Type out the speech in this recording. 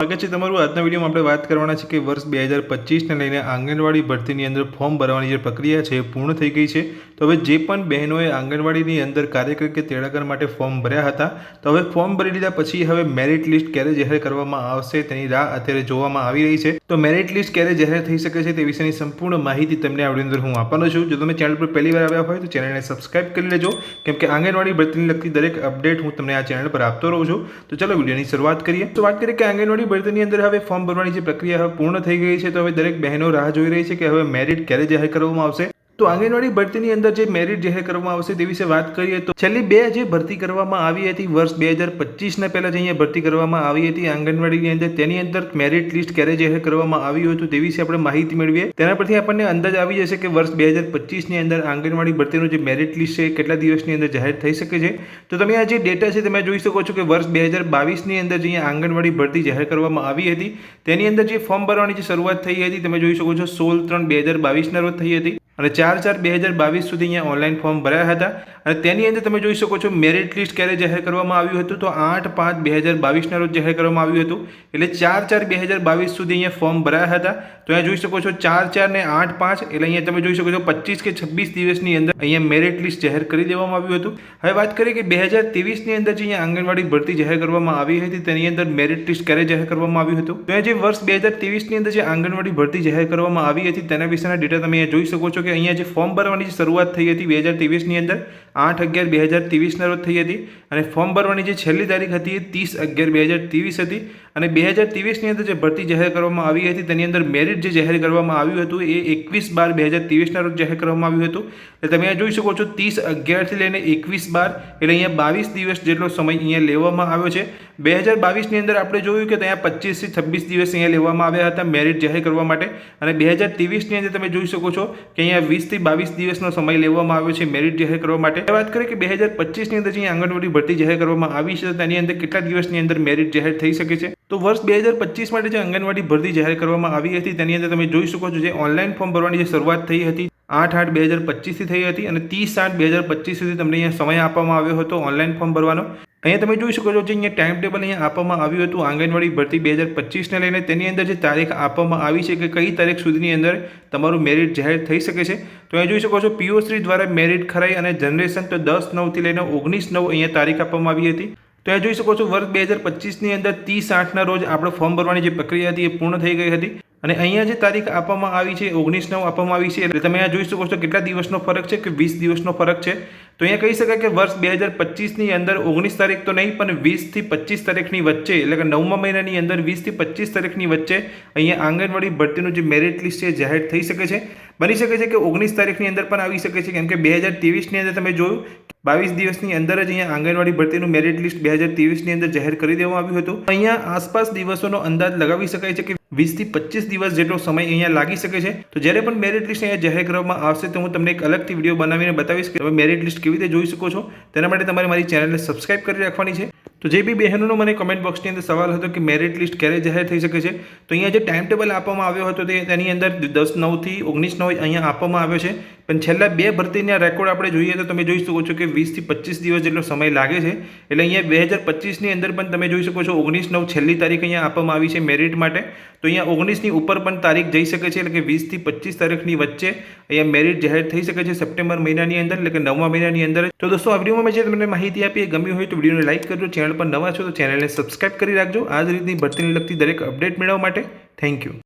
સ્વાગત છે તમારું. આજના વિડીયોમાં આપણે વાત કરવાના છે કે વર્ષ બે હજાર પચીસને લઈને આંગણવાડી ભરતીની અંદર ફોર્મ ભરવાની જે પ્રક્રિયા છે પૂર્ણ થઈ ગઈ છે. તો હવે જે પણ બહેનોએ આંગણવાડીની અંદર કાર્યકર કે તેડાગર માટે ફોર્મ ભર્યા હતા, તો હવે ફોર્મ ભરી લીધા પછી હવે મેરિટ લિસ્ટ ક્યારે જાહેર કરવામાં આવશે તેની રાહ અત્યારે જોવામાં આવી રહી છે. તો મેરિટ લિસ્ટ ક્યારે જાહેર થઈ શકે છે તે વિશેની સંપૂર્ણ માહિતી તમને આવડી અંદર હું આપવાનો છું. જો તમે ચેનલ પર પહેલી વાર આવ્યા હોય તો ચેનલને સબસ્ક્રાઇબ કરી લેજો. કેમ કે આંગણવાડી ભરતીને લગતી દરેક અપડેટ હું તમને આ ચેનલ પર આપતો રહું છું. તો ચાલો વિડીયોની શરૂઆત કરીએ. તો વાત કરીએ કે આંગણવાડી ભરતીની અંદર હવે ફોર્મ ભરવાની જે પ્રક્રિયા હવે પૂર્ણ થઈ ગઈ છે, તો હવે દરેક બહેનો રાહ જોઈ રહી છે કે હવે મેરિટ ક્યારે જાહેર કરવામાં આવશે? તો આંગણવાડી ભરતીની અંદર જે મેરિટ જાહેર કરવામાં આવશે તે વિશે વાત કરીએ તો છેલ્લી બે જે ભરતી કરવામાં આવી હતી વર્ષ બે હજાર પચીસના પહેલાં જે અહીંયા ભરતી કરવામાં આવી હતી આંગણવાડીની અંદર, તેની અંદર મેરિટ લિસ્ટ ક્યારે જાહેર કરવામાં આવ્યું હતું તે વિશે આપણે માહિતી મેળવીએ. તેના પરથી આપણને અંદાજ આવી જશે કે વર્ષ બે હજાર પચીસની અંદર આંગણવાડી ભરતીનું જે મેરિટ લિસ્ટ છે કેટલા દિવસની અંદર જાહેર થઈ શકે છે. તો તમે આ જે ડેટા છે તમે જોઈ શકો છો કે વર્ષ બે હજાર બાવીસની અંદર જે અહીંયા આંગણવાડી ભરતી જાહેર કરવામાં આવી હતી, તેની અંદર જે ફોર્મ ભરવાની જે શરૂઆત થઈ હતી, તમે જોઈ શકો છો સોળ ત્રણ બે હજાર બાવીસના રોજ થઈ હતી. અને ચાર ચાર બે હજાર બાવીસ સુધી અહીંયા ઓનલાઈન ફોર્મ ભર્યા હતા. અને તેની અંદર તમે જોઈ શકો છો મેરિટ લિસ્ટ ક્યારે જાહેર કરવામાં આવ્યું હતું તો આઠ પાંચ બે હજાર બાવીસના રોજ જાહેર કરવામાં આવ્યું હતું. એટલે ચાર ચાર બે હજાર બાવીસ સુધી અહીંયા ફોર્મ ભરાયા હતા. તો અહીંયા જોઈ શકો છો ચાર ચાર ને આઠ પાંચ એટલે અહીંયા તમે જોઈ શકો છો પચીસ કે છવ્વીસ દિવસની અંદર અહીંયા મેરિટ લિસ્ટ જાહેર કરી દેવામાં આવ્યું હતું. હવે વાત કરીએ કે બે હજાર ત્રેવીસની અંદર જે અહીંયા આંગણવાડી ભરતી જાહેર કરવામાં આવી હતી તેની અંદર મેરિટ લિસ્ટ ક્યારે જાહેર કરવામાં આવ્યું હતું? તો જે વર્ષ બે હજાર ત્રેવીસની અંદર જે આંગણવાડી ભરતી જાહેર કરવામાં આવી હતી તેના વિશેના ડેટા તમે અહીંયા જોઈ શકો છો કે અહીંયા જે ફોર્મ ભરવાની જે શરૂઆત થઈ હતી બે હજાર ત્રેવીસની અંદર, આઠ અગિયાર બે હજાર ત્રેવીસના રોજ થઈ હતી. અને ફોર્મ ભરવાની જે છેલ્લી તારીખ હતી એ ત્રીસ અગિયાર બે હજાર ત્રેવીસ હતી. અને બે હજાર ત્રેવીસની અંદર જે ભરતી જાહેર કરવામાં આવી હતી, તેની અંદર મેરિટ જે જાહેર કરવામાં આવ્યું હતું એ એકવીસ બાર બે હજાર ત્રેવીસના રોજ જાહેર કરવામાં આવ્યું હતું. એટલે તમે અહીંયા જોઈ શકો છો ત્રીસ અગિયારથી લઈને એકવીસ બાર, એટલે અહીંયા બાવીસ દિવસ જેટલો સમય અહીંયા લેવામાં આવ્યો છે. બે હજાર બાવીસની અંદર આપણે જોયું કે ત્યાં પચીસથી છવ્વીસ દિવસ અહીંયા લેવામાં આવ્યા હતા મેરિટ જાહેર કરવા માટે. અને બે હજાર ત્રેવીસની અંદર તમે જોઈ શકો છો કે અહીંયા વીસથી બાવીસ દિવસનો સમય લેવામાં આવ્યો છે મેરિટ જાહેર કરવા માટે. વાત કરીએ કે બે હજાર પચીસની અંદર જે આંગણવાડી ભરતી જાહેર કરવામાં આવી છે તેની અંદર કેટલા દિવસની અંદર મેરિટ જાહેર થઈ શકે છે? તો વર્ષ બે હજાર પચીસ માટે જે આંગણવાડી ભરતી જાહેર કરવામાં આવી હતી, તેની અંદર તમે જોઈ શકો છો જે ઓનલાઈન ફોર્મ ભરવાની જે શરૂઆત થઈ હતી આઠ આઠ બે હજાર પચીસથી થઈ હતી અને ત્રીસ આઠ બે હજાર પચીસ સુધી તમને અહીંયા સમય આપવામાં આવ્યો હતો ઓનલાઈન ફોર્મ ભરવાનો. અહીંયા તમે જોઈ શકો છો જે અહીંયા ટાઈમ ટેબલ અહીંયા આપવામાં આવ્યું હતું, આંગણવાડી ભરતી બે હજાર પચીસને લઈને. તેની અંદર જે તારીખ આપવામાં આવી છે કે કઈ તારીખ સુધીની અંદર તમારું મેરિટ જાહેર થઈ શકે છે. તો અહીંયા જોઈ શકો છો પીઓશ્રી દ્વારા મેરિટ ખરાઈ અને જનરેશન તો દસ નવથી લઈને ઓગણીસ નવ અહીંયા તારીખ આપવામાં આવી હતી. તો અહીંયા જોઈ શકો છો, વર્ષ બે હજાર પચીસની અંદર ત્રીસ આઠના રોજ આપણે ફોર્મ ભરવાની જે પ્રક્રિયા હતી એ પૂર્ણ થઈ ગઈ હતી. અને અહીંયા જે તારીખ આપવામાં આવી છે, ઓગણીસ નવ આપવામાં આવી છે, એટલે તમે અહીંયા જોઈ શકો છો કેટલા દિવસનો ફરક છે કે વીસ દિવસનો ફરક છે. તો અહીંયા કહી શકાય કે વર્ષ બે હજાર પચીસની અંદર ઓગણીસ તારીખ તો નહીં, પણ વીસથી પચીસ તારીખની વચ્ચે, એટલે કે નવમા મહિનાની અંદર વીસથી પચીસ તારીખની વચ્ચે અહીંયા આંગણવાડી ભરતીનું જે મેરિટ લિસ્ટ છે જાહેર થઈ શકે છે. બની શકે છે કે ઓગણીસ તારીખની અંદર પણ આવી શકે છે. કેમ કે બે હજાર ત્રેવીસની અંદર તમે જોયું બાવીસ દિવસની અંદર જ અહીંયા આંગણવાડી ભરતીનું મેરિટ લિસ્ટ બે હજાર ત્રેવીસની અંદર જાહેર કરી દેવામાં આવ્યું હતું. અહીંયા આસપાસ દિવસોનો અંદાજ લગાવી શકાય છે કે વીસથી પચીસ દિવસ જેટલો સમય અહીંયા લાગી શકે છે. તો જ્યારે પણ મેરિટ લિસ્ટ અહીંયા જાહેર કરવામાં આવશે તો હું તમને એક અલગથી વીડિયો બનાવીને બતાવીશ કે તમે મેરિટ લિસ્ટ કેવી રીતે જોઈ શકો છો. તેના માટે તમારે મારી ચેનલને સબસ્ક્રાઇબ કરી રાખવાની છે. તો જે બી બહેનોનો મને કમેન્ટ બોક્સની અંદર સવાલ હતો કે મેરિટ લિસ્ટ ક્યારે જાહેર થઈ શકે છે, તો અહીંયા જે ટાઈમ ટેબલ આપવામાં આવ્યો હતો તેની અંદર દસ નવથી ઓગણીસ નવ અહીંયા આપવામાં આવ્યો છે. પણ છેલ્લા બે ભરતીના રેકોર્ડ આપણે જોઈએ તો તમે જોઈ શકો છો કે વીસથી પચીસ દિવસ જેટલો સમય લાગે છે. એટલે અહીંયા બે હજાર પચીસની અંદર પણ તમે જોઈ શકો છો ઓગણીસ નવ છેલ્લી તારીખ અહીંયા આપવામાં આવી છે મેરિટ માટે. તો અહીંયા ઓગણીસની ઉપર પણ તારીખ જઈ શકે છે એટલે કે વીસથી પચીસ તારીખની વચ્ચે અહીંયા મેરિટ જાહેર થઈ શકે છે સપ્ટેમ્બર મહિનાની અંદર એટલે કે નવમા મહિનાની અંદર તો દોસ્તો, આ વિડીયોમાં જે તમને માહિતી આપી એ ગમી હોય તો વિડીયોને લાઇક કરજો, ચેનલ પર નવા છો તો ચેનલને સબસ્ક્રાઇબ કરી રાખજો. આ જ રીતની ભરતીને લગતી દરેક અપડેટ મેળવવા માટે. Thank you.